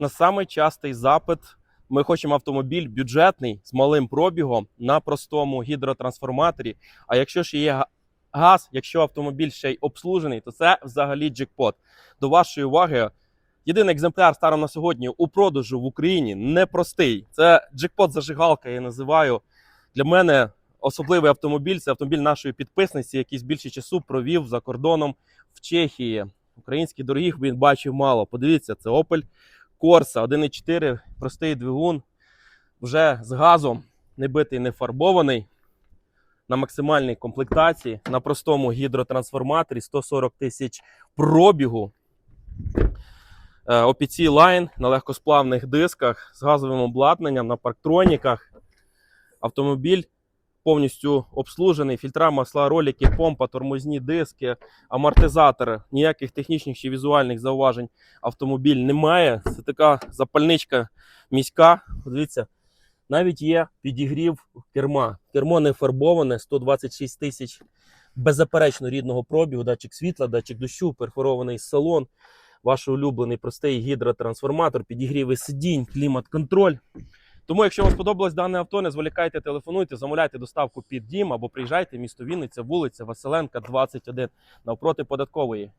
на самий частий запит. Ми хочемо автомобіль бюджетний з малим пробігом на простому гідротрансформаторі. А якщо ще є газ, якщо автомобіль ще й обслужений, то це взагалі джекпот. До вашої уваги, єдиний екземпляр станом на сьогодні у продажу в Україні непростий. Це джекпот зажигалка, я називаю. Для мене особливий автомобіль це автомобіль нашої підписниці, який з більше часу провів за кордоном в Чехії. Українських дорогих він бачив мало. Подивіться, це Opel Corsa 1.4, простий двигун, вже з газом, не битий, не фарбований. На максимальній комплектації, на простому гідротрансформаторі 140 тисяч пробігу. Е, OPC Line на легкосплавних дисках з газовим обладнанням на парктроніках. Автомобіль повністю обслужений, фільтра, масла, ролики, помпа, тормозні диски, амортизатори. Ніяких технічних чи візуальних зауважень автомобіль немає. Це така запальничка міська. Подивіться, навіть є підігрів керма. Кермо не фарбоване, 126 тисяч беззаперечно рідного пробігу, датчик світла, датчик дощу, перфорований салон, ваш улюблений простий гідротрансформатор, підігріви сидінь, клімат-контроль. Тому, якщо вам сподобалось дане авто, не зволікайте, телефонуйте, замовляйте доставку під дім або приїжджайте місто Вінниця, вулиця Василенка, 21, навпроти податкової.